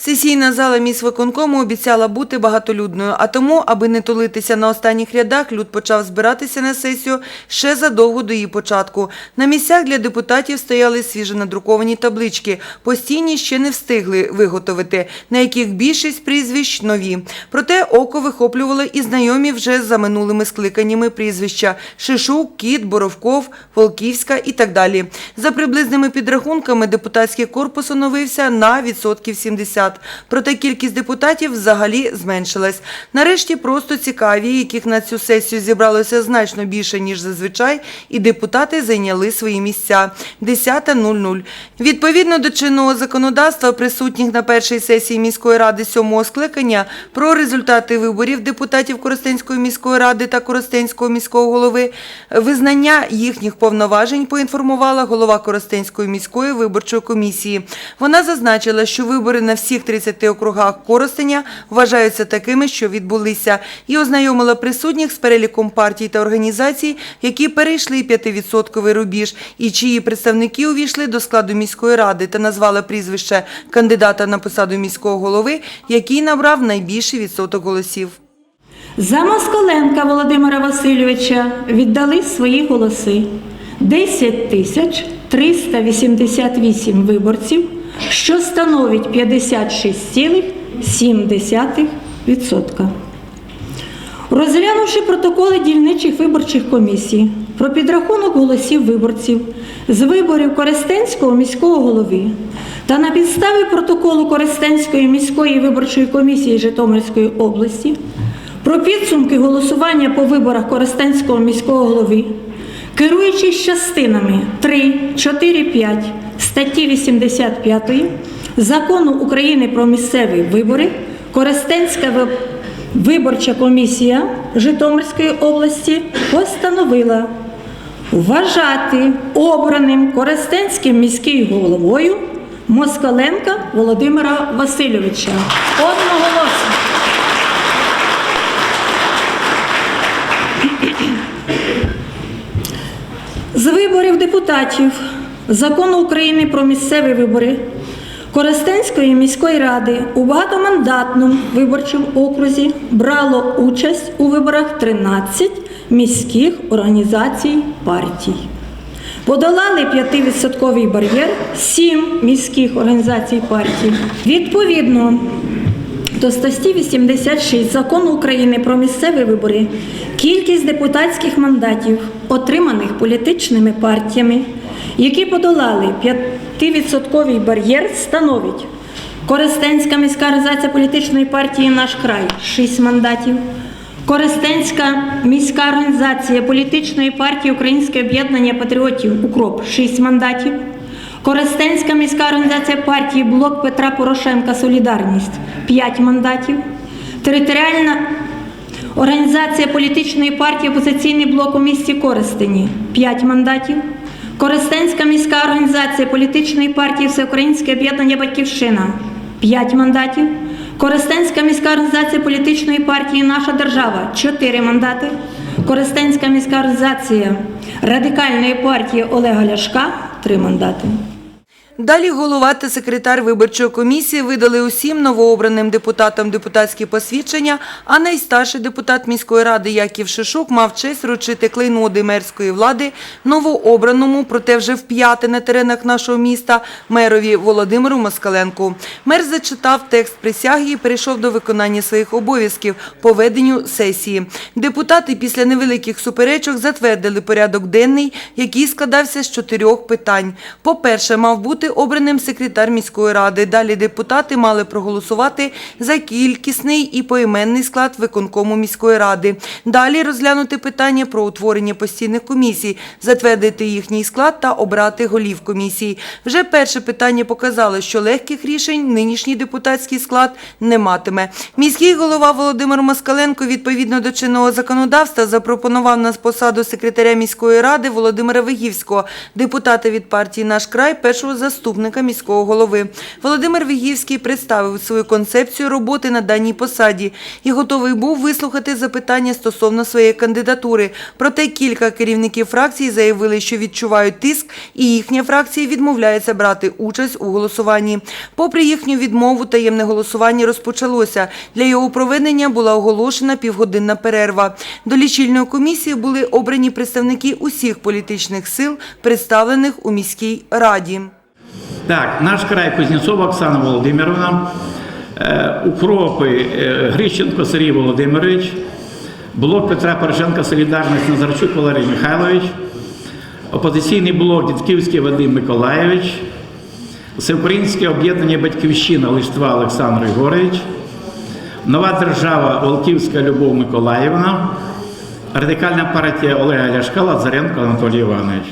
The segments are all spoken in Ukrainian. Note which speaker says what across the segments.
Speaker 1: Сесійна зала міськвиконкому обіцяла бути багатолюдною, а тому, аби не тулитися на останніх рядах, люд почав збиратися на сесію ще задовго до її початку. На місцях для депутатів стояли свіжонадруковані таблички. Постійні ще не встигли виготовити, на яких більшість прізвищ нові. Проте око вихоплювало і знайомі вже за минулими скликаннями прізвища Шишук, Кіт, Боровков, Волківська і так далі. За приблизними підрахунками депутатський корпус оновився на відсотків 70. Проте кількість депутатів взагалі зменшилась. Нарешті просто цікаві, яких на цю сесію зібралося значно більше, ніж зазвичай, і депутати зайняли свої місця. 10.00. Відповідно до чинного законодавства, присутніх на першій сесії міської ради сьомого скликання, про результати виборів депутатів Коростенської міської ради та Коростенського міського голови, визнання їхніх повноважень поінформувала голова Коростенської міської виборчої комісії. Вона зазначила, що вибори на всіх 30 округах Коростеня вважаються такими, що відбулися, і ознайомила присутніх з переліком партій та організацій, які перейшли 5% рубіж, і чиї представники увійшли до складу міської ради та назвала прізвище кандидата на посаду міського голови, який набрав найбільший відсоток голосів.
Speaker 2: За Москаленка Володимира Васильовича віддали свої голоси 10 тисяч 388 виборців, що становить 56,7%. Розглянувши протоколи дільничих виборчих комісій про підрахунок голосів виборців з виборів Коростенського міського голови та на підставі протоколу Коростенської міської виборчої комісії Житомирської області про підсумки голосування по виборах Коростенського міського голови, керуючись частинами 3, 4, 5 статті 85 Закону України про місцеві вибори, Коростенська виборча комісія Житомирської області постановила вважати обраним Коростенським міським головою Москаленка Володимира Васильовича. Одноголосно. З виборів депутатів Закону України про місцеві вибори Коростенської міської ради у багатомандатному виборчому окрузі брало участь у виборах 13 міських організацій партій. Подолали 5% бар'єр 7 міських організацій партій. Відповідно до статті 86 Закону України про місцеві вибори кількість депутатських мандатів, отриманих політичними партіями, які подолали 5% бар'єр, становить Коростенська міська організація політичної партії Наш край 6 мандатів. Коростенська міська організація політичної партії Українське об'єднання патріотів Укроп 6 мандатів. Коростенська міська організація партії Блок Петра Порошенка Солідарність 5 мандатів. Територіальна організація політичної партії Опозиційний блок у місті Коростені 5 мандатів. Коростенська міська організація політичної партії Всеукраїнське об'єднання Батьківщина 5 мандатів. Коростенська міська організація політичної партії Наша держава 4 мандати. Коростенська міська організація радикальної партії Олега Ляшка три мандати.
Speaker 1: Далі голова та секретар виборчої комісії видали усім новообраним депутатам депутатські посвідчення, а найстарший депутат міської ради Яків Шишук мав честь вручити клейноди мерської влади новообраному, проте вже вп'яте на теренах нашого міста, мерові Володимиру Москаленку. Мер зачитав текст присяги і перейшов до виконання своїх обов'язків по веденню сесії. Депутати після невеликих суперечок затвердили порядок денний, який складався з чотирьох питань. По-перше, мав бути обраним секретар міської ради. Далі депутати мали проголосувати за кількісний і поіменний склад виконкому міської ради. Далі розглянути питання про утворення постійних комісій, затвердити їхній склад та обрати голів комісій. Вже перше питання показало, що легких рішень нинішній депутатський склад не матиме. Міський голова Володимир Москаленко відповідно до чинного законодавства запропонував на посаду секретаря міської ради Володимира Вигівського, депутата від партії Наш край, першого заступника заступника міського голови. Володимир Вігівський представив свою концепцію роботи на даній посаді і готовий був вислухати запитання стосовно своєї кандидатури. Проте кілька керівників фракцій заявили, що відчувають тиск, і їхня фракція відмовляється брати участь у голосуванні. Попри їхню відмову, таємне голосування розпочалося. Для його проведення була оголошена півгодинна перерва. До лічильної комісії були обрані представники усіх політичних сил, представлених у міській раді.
Speaker 3: Так, наш край Кузнєцова Оксана Володимировна, е, Укропи е, Грищенко Сергій Володимирович, блок Петра Порошенка Солідарність Назарчук Валерій Михайлович, опозиційний блок Дідківський Вадим Миколаєвич, Всеукраїнське об'єднання Батьківщина Листва Олександр Ігорович, Нова держава Волківська Любов Миколаївна, Радикальна партія Олега Ляшка Лазаренко Анатолій Іванович.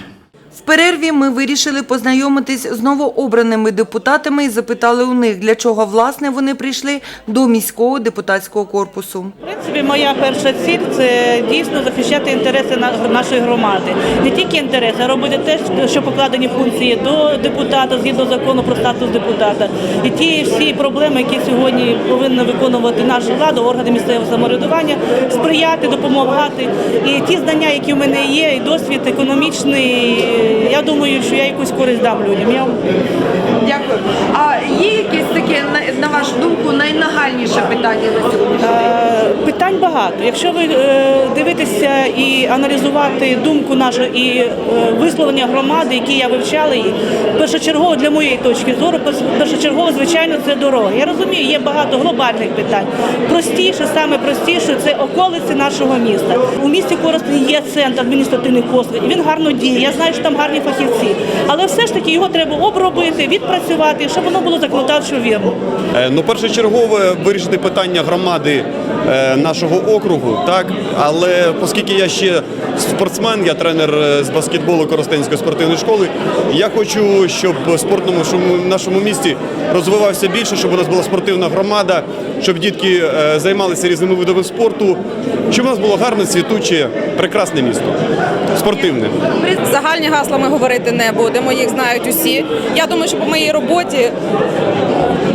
Speaker 1: Перерві ми вирішили познайомитись з новообраними депутатами і запитали у них, для чого власне вони прийшли до міського депутатського корпусу.
Speaker 4: В принципі, моя перша ціль це дійсно захищати інтереси на- нашої громади. Не тільки інтереси, а робити те, що покладені функції до депутата згідно закону про статус депутата. І ті всі проблеми, які сьогодні повинна виконувати наша влада, органи місцевого самоврядування, сприяти, допомагати. І ті знання, які в мене є, і досвід економічний, я думаю, що я якусь користь дам людям. Я
Speaker 5: Дякую. А є якесь таке, на- на вашу думку, найнагальніше питання на сьогодні?
Speaker 4: Питань багато. Якщо ви е, дивитеся і аналізувати думку нашу і е, висловлення громади, які я вивчала її, першочергово для моєї точки зору, першочергово, звичайно, це дороги. Я розумію, є багато глобальних питань. Простіше, саме простіше, це околиці нашого міста. У місті Коростень є центр адміністративних послуг, і він гарно діє. Я знаю, що там гарні фахівці, але все ж таки його треба обробити, відпрацювати, щоб воно було законодавчо вірно.
Speaker 6: Е, Ну, першочергове вирішити питання громади нашого округу, так але оскільки я ще спортсмен, я тренер е, з баскетболу Коростенської спортивної школи. Я хочу, щоб в нашому, нашому місті розвивався більше, щоб у нас була спортивна громада, щоб дітки е, займалися різними видами спорту, щоб у нас було гарне, світуче, прекрасне місто, спортивне.
Speaker 7: Загальні гасла ми говорити не будемо, їх знають усі. Я думаю, що по моїй роботі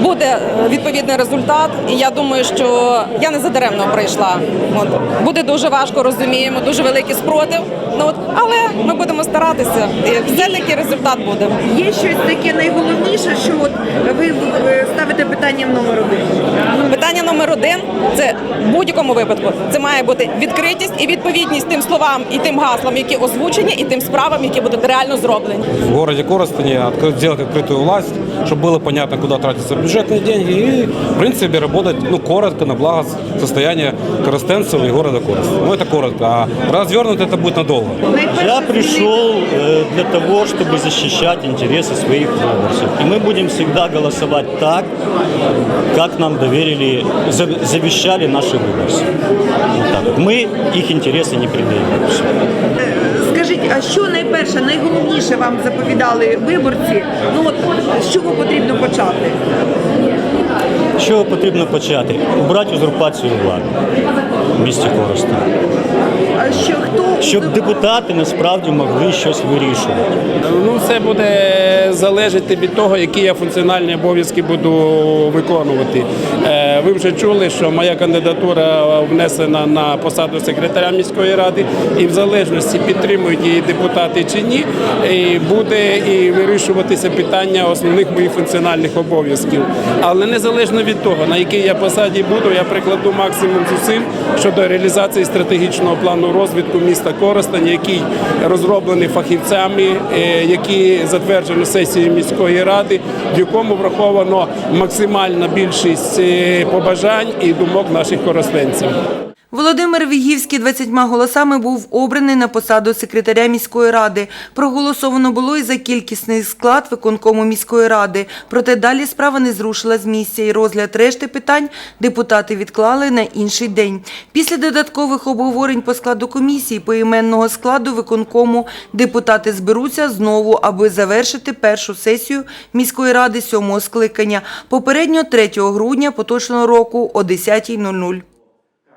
Speaker 7: буде е, відповідний результат, і я думаю, що я не задаремно прийшла. От буде дуже важко, розуміємо, дуже великий спротив. Ну от, але ми будемо старатися, і все-таки результат буде.
Speaker 5: Є щось таке найголовніше, що от ви е, ставите питанням номер один?
Speaker 7: Питання номер один це в будь-якому випадку. Це має бути відкритість і відповідність тим словам і тим гаслам, які озвучені, і тим справам, які будуть реально зроблені.
Speaker 8: в Коростене открыть, сделать открытую власть, чтобы было понятно, куда тратятся бюджетные деньги и, в принципе, работать ну, коротко на благо состояния коростенцев и города Коростена. Ну, это коротко, а развернуто это будет надолго.
Speaker 9: Я пришел э, для того, чтобы защищать интересы своих выборцев. И мы будем всегда голосовать так, как нам доверили, за- завещали наши выборцы. Вот так. вот. Мы их интересы не предаем.
Speaker 5: Скажіть, а що найперше, найголовніше вам заповідали виборці? Ну от з чого потрібно почати?
Speaker 9: Чого потрібно почати? Убрати узурпацію влади в місті Коростень.
Speaker 5: А що хто
Speaker 9: Щоб депутати насправді могли щось вирішувати.
Speaker 10: Ну, це буде залежати від того, які я функціональні обов'язки буду виконувати. Е, Ви вже чули, що моя кандидатура внесена на посаду секретаря міської ради, і в залежності підтримують її депутати чи ні, і буде і вирішуватися питання основних моїх функціональних обов'язків. Але незалежно від того, на якій я посаді буду, я прикладу максимум зусиль щодо реалізації стратегічного плану розвитку міста Коростень, який розроблений фахівцями, е, які затверджені сесією міської ради, в якому враховано максимальна більшість е, побажань і думок наших коростенців.
Speaker 1: Володимир Вігівський 20 голосами був обраний на посаду секретаря міської ради. Проголосовано було і за кількісний склад виконкому міської ради. Проте далі справа не зрушила з місця і розгляд решти питань депутати відклали на інший день. Після додаткових обговорень по складу комісії поіменного складу виконкому депутати зберуться знову, аби завершити першу сесію міської ради сьомого скликання. Попередньо 3 грудня поточного року о 10.00.